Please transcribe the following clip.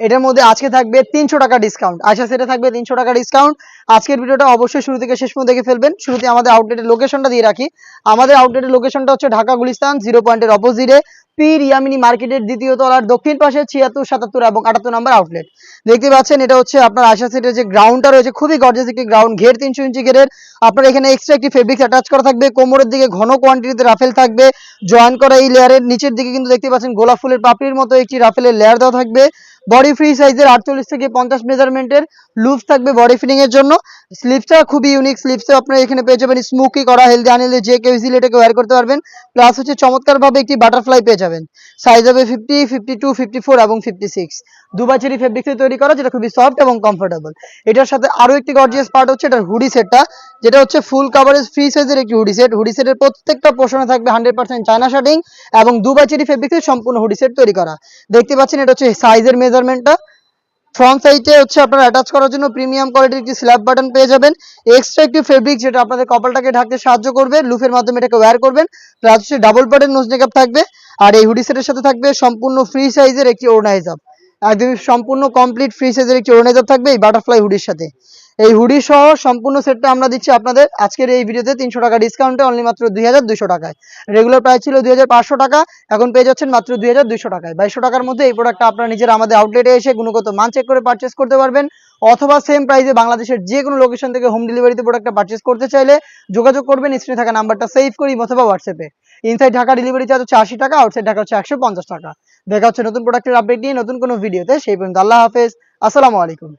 এটার মধ্যে আজকে থাকবে তিনশো টাকা ডিসকাউন্ট আশা সেটা থাকবে তিনশো টাকা ডিসকাউন্ট আজকের ভিডিওটা অবশ্যই শুরু থেকে শেষ পর্যন্ত দেখে ফেলবেন। শুরুতে আমাদের আউটলেটের লোকেশনটা দিয়ে রাখি। আমাদের আউটলেটের লোকেশনটা হচ্ছে ঢাকা গুলিস্তান জিরো পয়েন্টের অপোজিটে পীর ইয়ামিনী মার্কেটের দ্বিতীয় তলার দক্ষিণ পাশে ছিয়াত্তর, সাতাত্তর এবং আটাত্তর নম্বর আউটলেট দেখতে পাচ্ছেন, এটা হচ্ছে আপনার আশা সেটের যে গ্রাউন্ডটা রয়েছে, খুবই গর্জেস একটি গ্রাউন্ড ঘের তিনশো ইঞ্চি ঘেরের। আপনার এখানে এক্সট্রা একটি ফেব্রিক্স অ্যাটাচ করা থাকবে, কোমরের দিকে ঘন কোয়ান্টিটিতে রাফেল থাকবে জয়েন করা এই লেয়ারের নিচের দিকে কিন্তু দেখতে পাচ্ছেন, গোলাপ ফুলের পাপড়ির মতো একটি রাফেলের লেয়ার দেওয়া থাকবে। বডি ফ্রি সাইজের আটচল্লিশ থেকে পঞ্চাশ মেজারমেন্টের লুপ থাকবে বডি ফিটিং এর জন্য। স্লিপসটা খুবই ইউনিক স্লিপসে আপনারা এখানে পেয়ে যাবেন স্মুকি করা হেলদি আনহেলদি যে কেউ ইজিলি এটাকে ওয়্যার করতে পারবেন। প্লাস হচ্ছে চমৎকারভাবে একটি বাটারফ্লাই পেয়ে যাবেন। সাইজ হবে fifty fifty two fifty four এবং ফিফটি সিক্স দুবাচেরি ফেব্রিক্সে তৈরি করা, যেটা খুবই সফট এবং কমফোর্টেবল এটার সাথে আরও একটি গর্জিয়াস পার্ট হচ্ছে, এটার হুডি সেটটা যেটা হচ্ছে ফুল কাভারেজ ফ্রি সাইজের একটি হুডি সেট হুডি সেটের প্রত্যেকটা পোর্শনে থাকবে হান্ড্রেড পার্সেন্ট চায়না শার্টিং এবং দুবাচেরি ফেব্রিক্সের সম্পূর্ণ হুডি সেট তৈরি করা। দেখতে পাচ্ছেন, এটা হচ্ছে সাইজের মেজারমেন্টটা ফ্রন্ট সাইডে হচ্ছে আপনারা অ্যাটাচ করার জন্য প্রিমিয়াম কোয়ালিটির একটি স্ল্যাব বাটন পেয়ে যাবেন। এক্সট্রা একটি ফেব্রিক যেটা আপনাদের কপালটাকে ঢাকতে সাহায্য করবে লুফের মাধ্যমে এটাকে ওয়্যার করবেন প্লাস হচ্ছে ডাবল বাটন নোজ মেকআপ থাকবে, আর এই হুডি সেটের সাথে থাকবে সম্পূর্ণ ফ্রি সাইজের একটি ওড়নাইজ আপ একদমই সম্পূর্ণ কমপ্লিট ফ্রি সাইজের একটি ওড়নাইজ আপ থাকবে এই বাটারফ্লাই হুডির সাথে। এই হুডি সহ সম্পূর্ণ সেটটা আমরা দিচ্ছি আপনাদের। আজকের এই ভিডিওতে তিনশো টাকা ডিসকাউন্টে অনলি মাত্র দুই টাকায়। রেগুলার প্রাইস ছিল দুই হাজার পাঁচশো টাকা, এখন পেয়ে যাচ্ছেন মাত্র দুই টাকায়। বাইশশো টাকার মধ্যে এই প্রোডাক্টটা আপনারা নিজের আমাদের আউটলেটে এসে গুণগত মান চেক করে পারচেস করতে পারবেন। অথবা সেম প্রাইসে বাংলাদেশের যে কোনো লোকেশন থেকে হোম ডেলিভারিতে প্রোডাক্টটা পারচেস করতে চাইলে যোগাযোগ করবেন স্ক্রিনে থাকা নাম্বারটা সেভ করি অথবা হোয়াটসঅ্যাপে ইনসাইড ঢাকা ডেলিভারি চার্জ হচ্ছে আশি টাকা আউটসাইড ঢাকা হচ্ছে একশো পঞ্চাশ টাকা। দেখা হচ্ছে নতুন প্রোডাক্টের আপডেট নিয়ে নতুন কোনো ভিডিওতে সেই পর্যন্ত আল্লাহ হাফেজ। আসসালামু আলাইকুম।